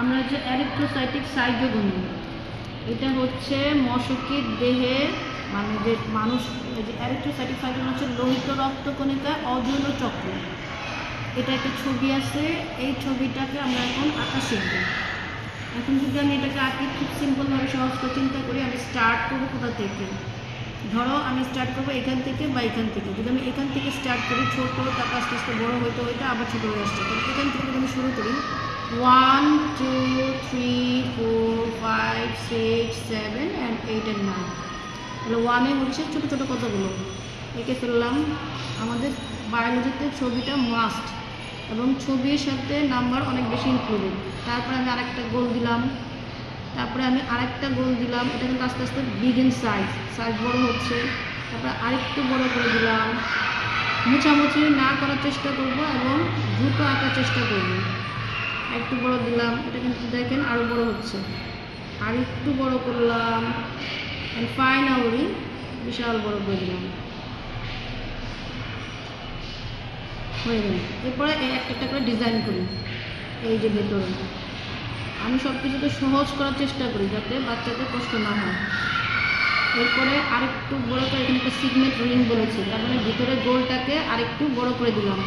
আমরা যে অ্যারিথ্রোসাইটিক সাইজোগনি এটা হচ্ছে মশকির দেহে মানে যে মানুষ যে অ্যারিথ্রোসাইটিক সাইজোগনি হচ্ছে লোহিত রক্তকণিকা অজৈন চক্র। এটা একটা ছবি আছে, এই ছবিটাকে আমরা এখন আঁকা শিখব এখন যদি আমি এটাকে আঁকি, খুব সিম্পলভাবে সহজ করে, চিন্তা করি, আমি স্টার্ট করব কোথা থেকে? ধরো আমি স্টার্ট করব এখান থেকে বা এখান থেকে। যদি আমি এখান থেকে স্টার্ট করি, ছোটো, তারপর আস্তে আস্তে বড়ো হইতে হইতে আবার ছোটো হয়ে আসছে। এখান থেকে যদি আমি শুরু করি one two three four five six seven and eight and nine তাহলে ওয়ানে হচ্ছে ছোটো ছোটো কতগুলো? এঁকে ফেললাম। আমাদের বায়োলজিতে ছবিটা মাস্ট এবং ছবির সাথে নাম্বার অনেক বেশি ইনক্লুডেড তারপরে আমি আরেকটা গোল দিলাম। তারপরে আমি আরেকটা গোল দিলাম। এটা কিন্তু আস্তে আস্তে বিগ ইন সাইজ সাইজ বড় হচ্ছে। তারপরে আরেকটু বড় করে দিলাম। মুছামুছি না করার চেষ্টা করব এবং দ্রুত আঁকার চেষ্টা করব। একটু বড় দিলাম, এটা কিন্তু দেখেন আরও বড় হচ্ছে। আর একটু বড় করলাম অ্যান্ড ফাইনালি বিশাল বড় করে দিলাম। হয়ে গেল। এরপরে একটা একটা করে ডিজাইন করি, এই যে ভেতরে। আমি সব কিছুকে সহজ করার চেষ্টা করি যাতে বাচ্চাদের কষ্ট না হয়। এরপরে আরেকটু বড় করে এখানে একটা সিগনেট রিং বলেছি, তার মানে ভিতরে গোলটাকে আরেকটু বড় করে দিলাম।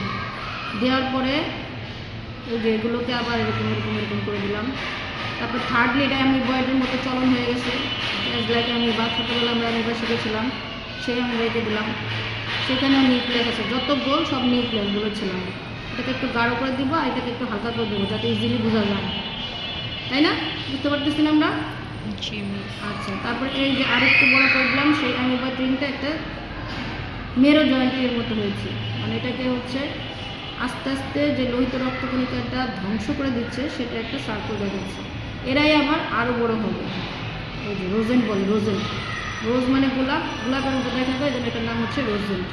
দেওয়ার পরে এই যে এগুলোকে আবার এরকম এরকম এরকম করে দিলাম। তারপর থার্ডলি এটা আমি বয়েডের মতো চলন হয়ে গেছে। লাইক আমি বা ছোটোবেলা আমরা আমি শিখেছিলাম সেই আমি রেখে দিলাম। সেখানেও নিউক্লিয়াস আছে। যত গোল সব নিউক্লিয়াসগুলো ছিলাম এটাকে একটু গাঢ় করে দিব আর এটাকে একটু হালকা করে দেবো যাতে ইজিলি বোঝা যায়। তাই না? বুঝতে পারতেছি না আমরা আচ্ছা তারপর এই যে আরেকটু বড় করে দিলাম সেই অ্যামিবা ট্রিনটা একটা মেরো জয়েন্টের মতো হয়েছে। মানে এটাকে হচ্ছে আস্তে আস্তে যে লোহিত রক্তকণিকাটা ধ্বংস করে দিচ্ছে, সেটা একটা সার্কেল দেখাচ্ছে এরাই আবার আরও বড় হবে। এই যে রোজেন্ট বলে রোজেন্ট রোজ মানে গোলাপ। গোলাপের মতো দেখা যায় যেন এটার নাম হচ্ছে রোজেন্ট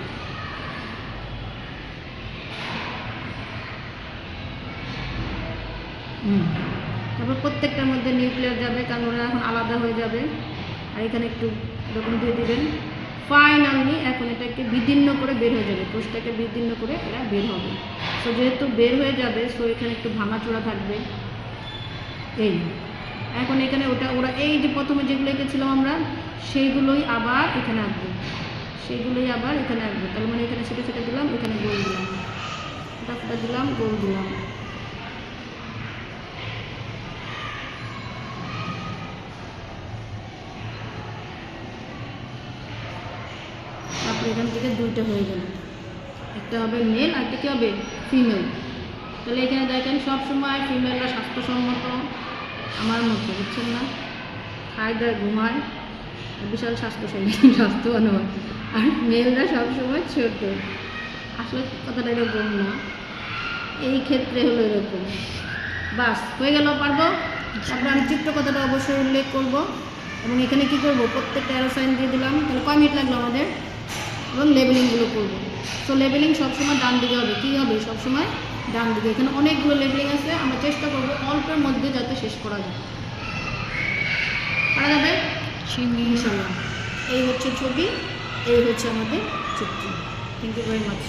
তারপর প্রত্যেকটার মধ্যে নিউক্লিয়ার যাবে, কারণ ওরা এখন আলাদা হয়ে যাবে। আর এখানে একটু এরকম দিয়ে দিবেন। ফাইনালি এখন এটাকে বিদীর্ণ করে বের হয়ে যাবে। কোষটাকে বিদীর্ণ করে এরা বের হবে। সো যেহেতু বের হয়ে যাবে সো এখানে একটু ভাঙাচোরা থাকবে। এই। এখন এখানে ওটা, ওরা এই যে প্রথমে যেগুলো এঁকেছিলাম আমরা, সেইগুলোই আবার এখানে আঁকবো। সেইগুলোই আবার এখানে আঁকবো। তার মানে এখানে সেটা সেটা দিলাম, এখানে গোল দিলাম। ফোটা দিলাম, গোল দিলাম। তারপরে এখান থেকে দুইটা হয়ে গেল। একটা হবে মেল আর একটা কী হবে ফিমেল তাহলে এখানে দেখেন, সবসময় ফিমেলরা স্বাস্থ্যসম্মত আমার মতো, বুঝছেন না? খায়, দায়, ঘুমায় বিশাল স্বাস্থ্যশালী স্বাস্থ্যবান হয় আর মেলরা সবসময় ছোট। আসলে কথাটা এরকম না। এই ক্ষেত্রে হলো এরকম। বাস, হয়ে গেল পারব? তারপরে আমি চিত্র কথাটা অবশ্যই উল্লেখ করব। এবং এখানে কি করব? প্রত্যেকটা অ্যারোসাইন দিয়ে দিলাম। তাহলে কয় মিনিট লাগল আমাদের? এবং লেবেলিংগুলো করব। সো লেবেলিং সবসময় ডান দিকে হবে। কী হবে? সবসময় ডান দিকে। এখানে অনেকগুলো লেবেলিং আছে। আমরা চেষ্টা করব অল্পের মধ্যে যাতে শেষ করা যায়। পারা যাবে? ইনশাল্লাহ। এই হচ্ছে ছবি এই হচ্ছে আমাদের চিত্র। Thank you very much